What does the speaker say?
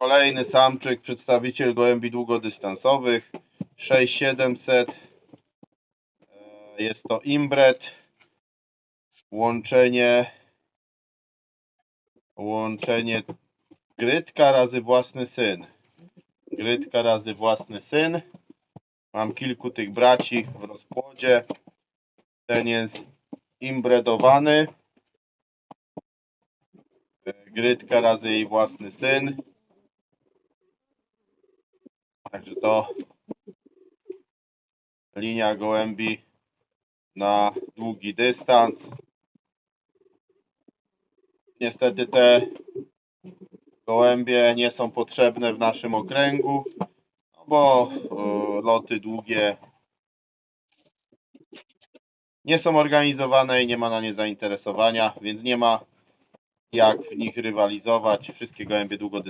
Kolejny samczyk, przedstawiciel gołębi długodystansowych 6700. E, Jest to imbret. Łączenie łączenie grytka razy własny syn. Grytka razy własny syn. Mam kilku tych braci w rozpłodzie. Ten jest imbredowany. Grytka razy jej własny syn. Także to linia gołębi na długi dystans. Niestety te gołębie nie są potrzebne w naszym okręgu, no bo e, loty długie nie są organizowane i nie ma na nie zainteresowania, więc nie ma jak w nich rywalizować. Wszystkie gołębie długodystansowe